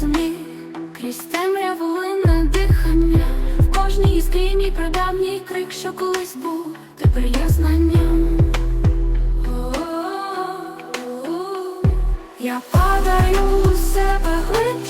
землі, крізь темряву на дихання, в кожній іскрі мій прадавній крик, що колись був, тепер є знанням. Я падаю у себе глибше,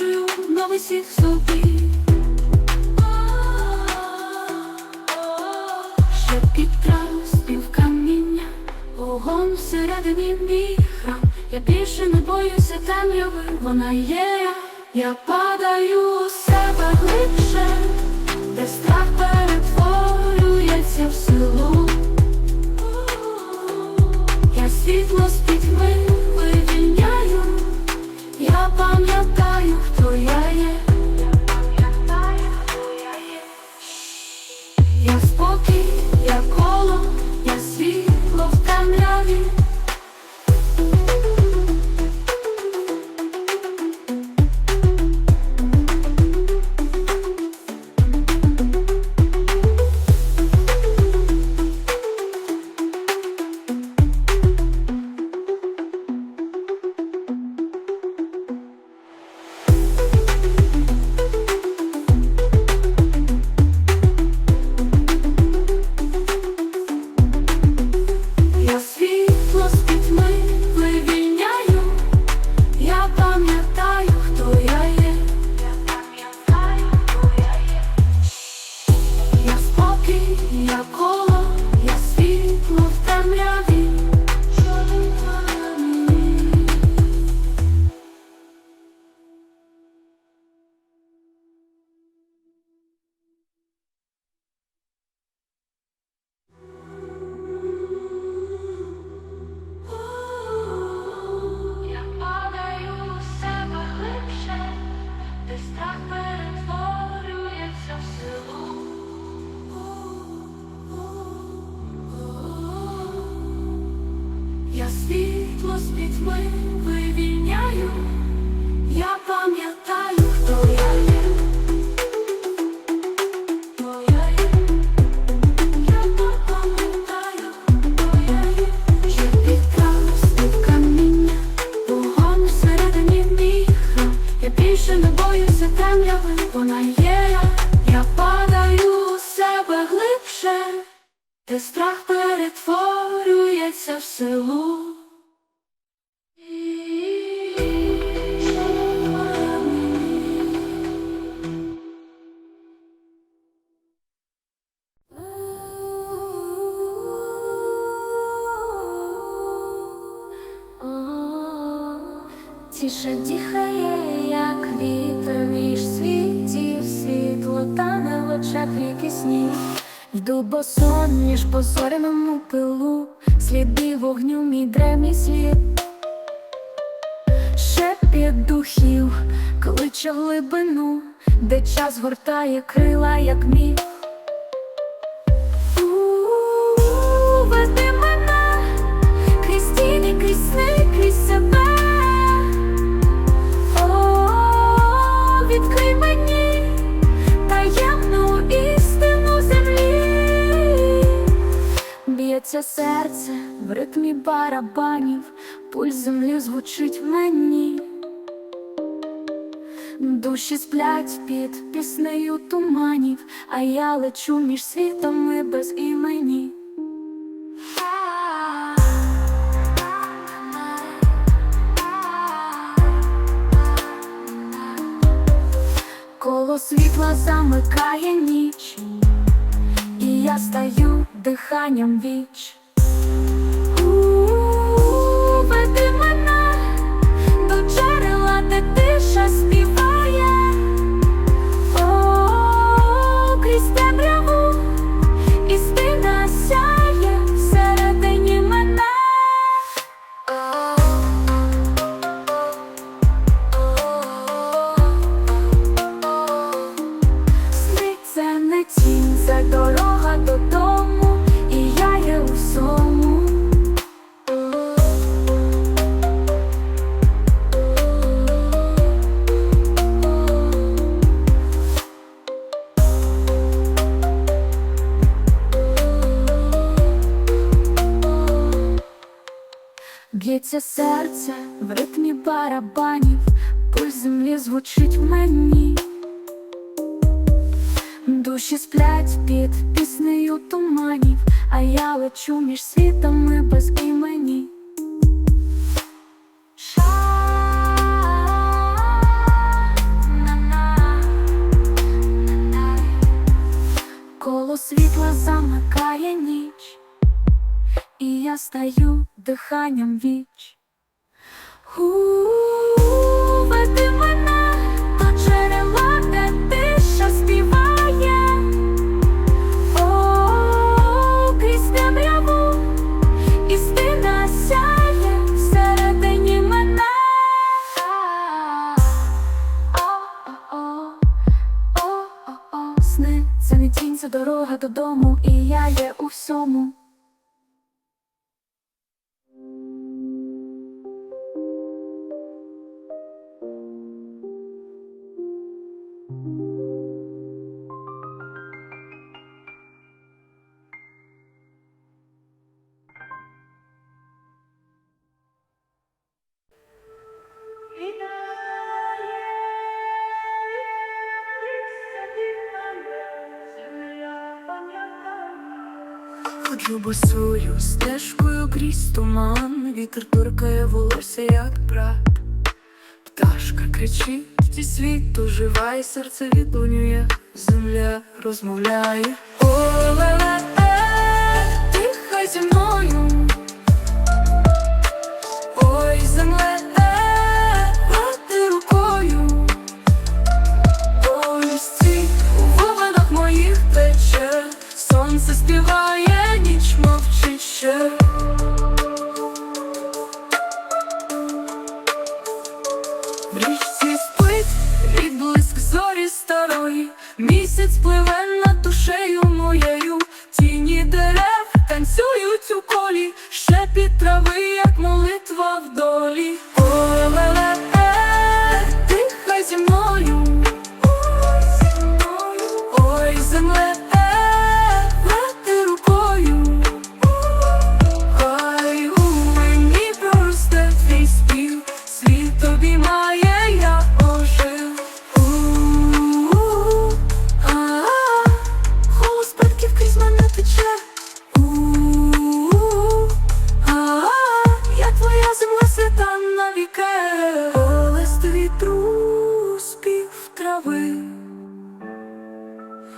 народжую новий світ собі. Ще підтрав спів каміння, вогонь всередині мій храм. Я більше не боюся темряви, вона є, я, я падаю у себе глибше, де страх перетворюється в силу. Я світло світло з пітьми вивільняю, Тише дихає, як вітер між світів, світло тане в очах віки сніг. Йду босон між позоряному пилу, сліди вогню, мій древній слід. Шепіт духів кличе в глибину, де час гортає крила, як міг. Б'ється серце в ритмі барабанів, пульс землі звучить в мені. Душі сплять під піснею туманів, а я лечу між світами без імені. Коло світла замикає ніч, диханням віч. Звучить в мені. Душі сплять під піснею туманів, а я лечу між світами без імені. Коло світла замикає ніч, і я стаю диханням віч. У, веди мене Ходжу босою стежкою крізь туман, вітер торкає волосся, як брат. Пташка кричить, зі світу жива, і серце відлунює, земля розмовляє. О, леле, дихай зі мною.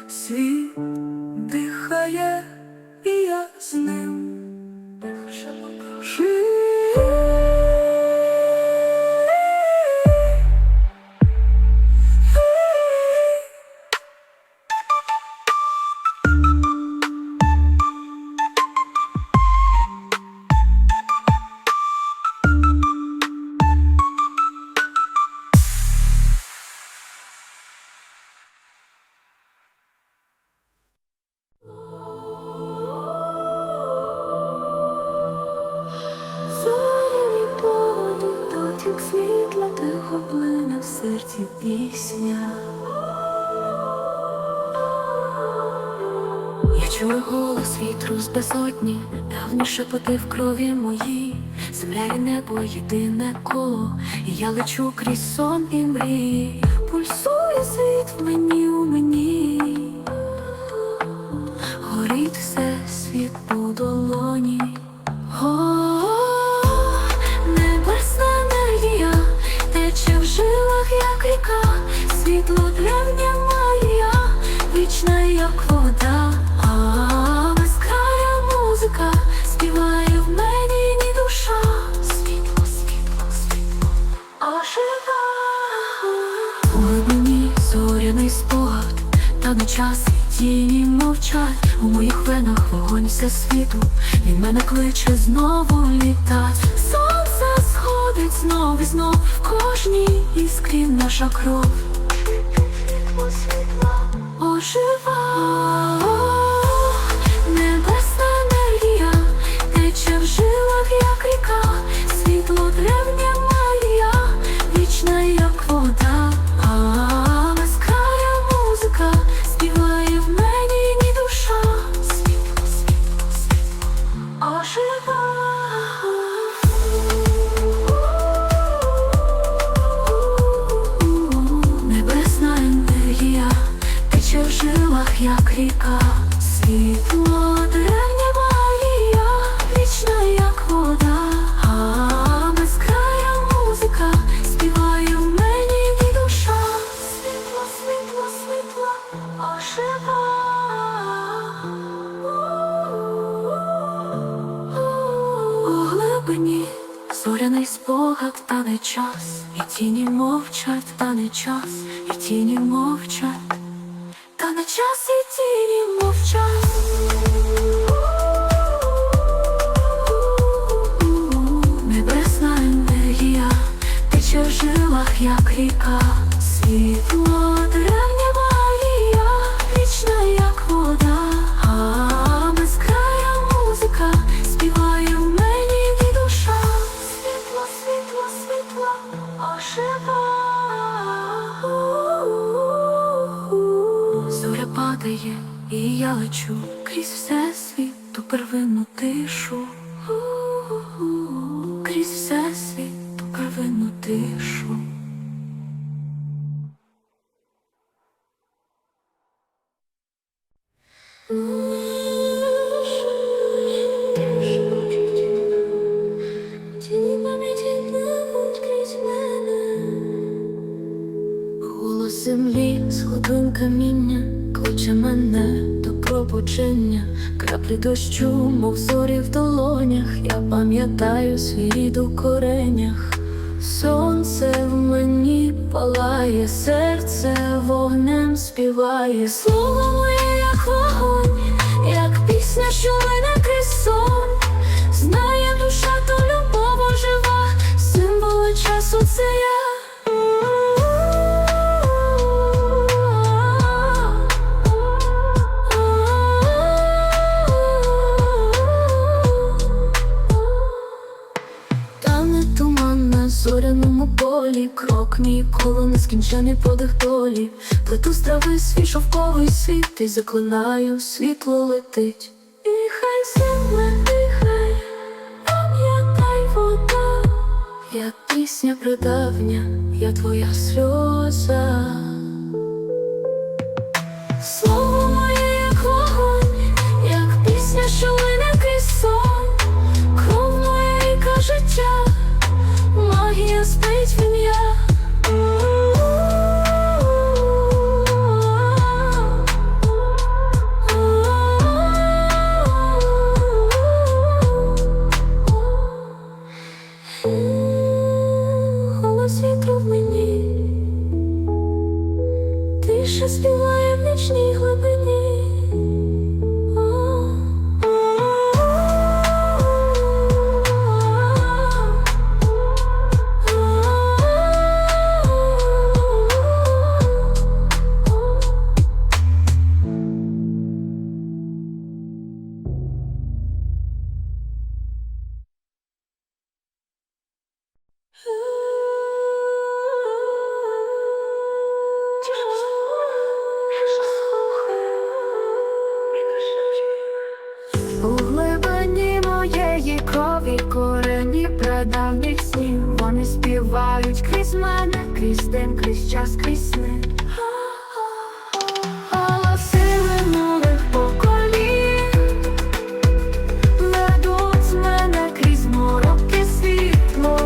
Світ дихає, і я з ним. Пісня. Я чую голос вітру з безодні, давні шепоти в крові моїй, земля і небо єдине коло, і я лечу крізь сон і мрії, пульсує світ в мені вогонь світу, Він мене кличе знову літать Сонце сходить знов і знов В кожній іскрі наша кров. Ожива як ріка, світло тишу. Тіні пам'яті пливуть крізь мене. Голос землі, сходин каміння, кличе мене до пробудження, краплі дощу, мов зорі в долонях, я пам'ятаю свій рід у коренях. Палає, серце вогнем співає, слово моє, як вогонь, як пісня, що мене крізь. Знає душа, то любов ожива, символи часу це я. Зоряному полі, крок мій коло нескінчений подих долі. Плету з трави свій шовковий світ, і заклинаю, світло летить. І хай земле дихай, пам'ятай вода, я пісня прадавня, я твоя сльоза. Крізь крізь час, крізь сни. Поколінь. Ведуть мене крізь морок світло.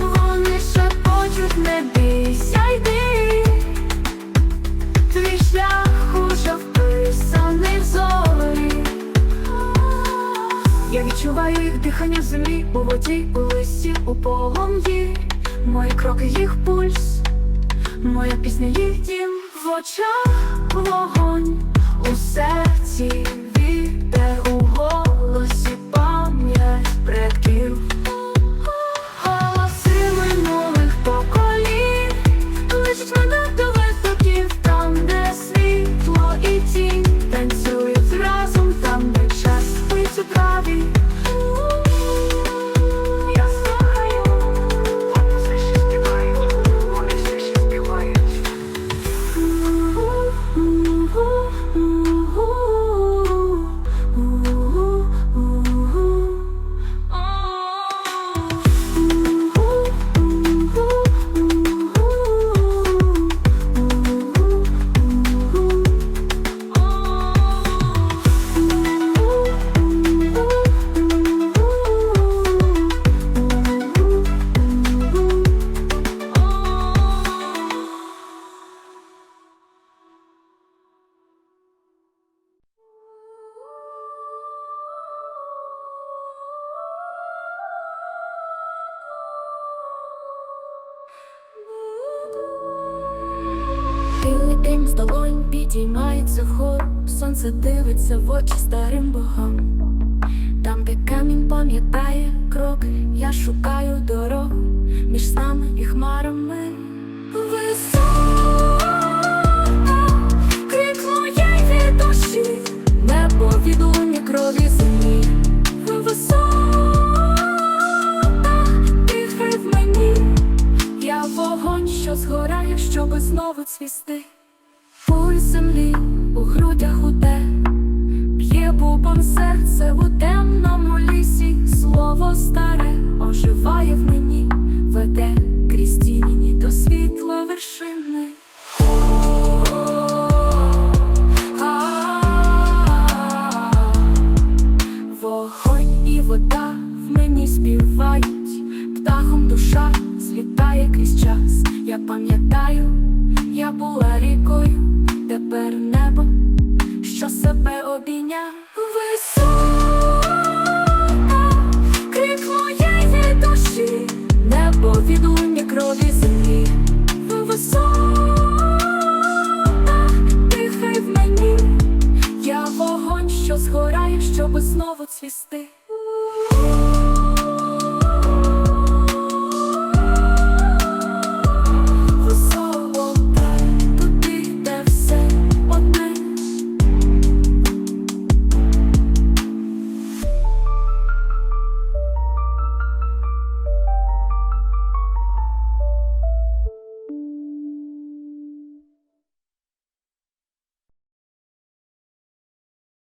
Вони шепочуть, не бійся, йди. Твій шлях уже вписаний в я відчуваю їх дихання в землі, у воді, у листі, у полум'ї. Мої кроки, їх пульс, моя пісня, їх дім в очах вогонь, у серці вітер, сонце дивиться в очі старим богам. Там, де камінь пам'ятає крок, я шукаю дорогу між нами і хмарами. Висока, крик моєї душі, небо від луні крові землі. Висока, дихай в мені, я вогонь, що згорає, щоби знову цвісти. Пульс землі у грудях уте, Б'є бубом серце у темному лісі, слово старе оживає в мені, веде цвісти.